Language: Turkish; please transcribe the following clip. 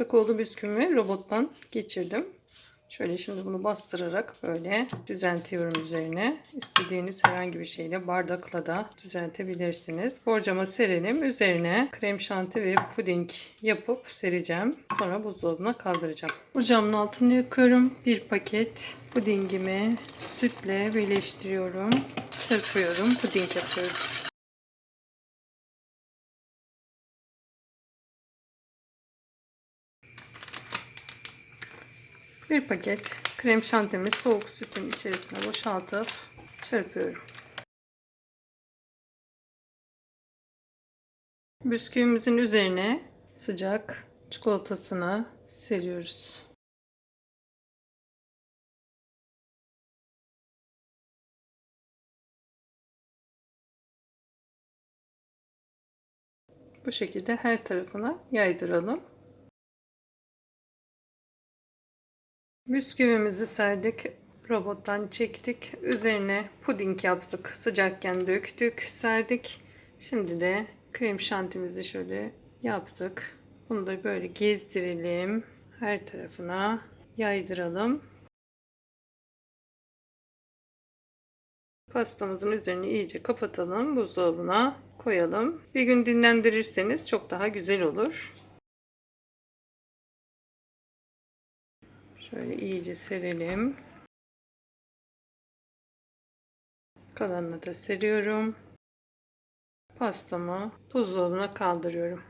Kakaolu bisküvimi robottan geçirdim. Şöyle şimdi bunu bastırarak böyle düzeltiyorum üzerine. İstediğiniz herhangi bir şeyle bardakla da düzeltebilirsiniz. Borcama serelim. Üzerine krem şanti ve puding yapıp sereceğim. Sonra buzdolabına kaldıracağım. Ocağımın altını yakıyorum. Bir paket pudingimi sütle birleştiriyorum. Çırpıyorum. Puding yapıyorum. Bir paket krem şantimi soğuk sütün içerisine boşaltıp çırpıyorum. Bisküvimizin üzerine sıcak çikolatasını seriyoruz. Bu şekilde her tarafına yaydıralım. Bisküvimizi serdik. Robottan çektik. Üzerine puding yaptık. Sıcakken döktük, serdik. Şimdi de krem şantimizi şöyle yaptık. Bunu da böyle gezdirelim. Her tarafına yaydıralım. Pastamızın üzerini iyice kapatalım. Buzdolabına koyalım. Bir gün dinlendirirseniz çok daha güzel olur. Şöyle iyice serelim. Kalanını da seriyorum. Pastamı buzdolabına kaldırıyorum.